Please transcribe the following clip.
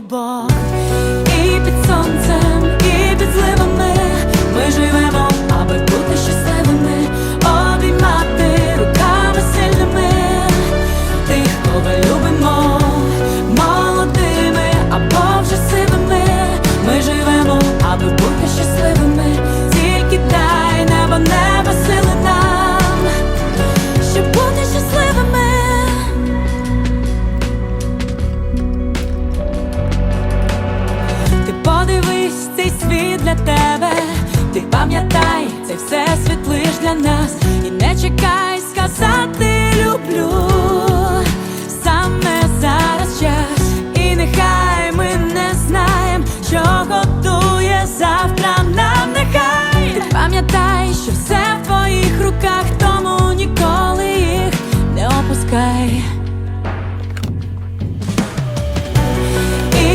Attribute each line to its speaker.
Speaker 1: bar. Для нас, і не чекай сказати.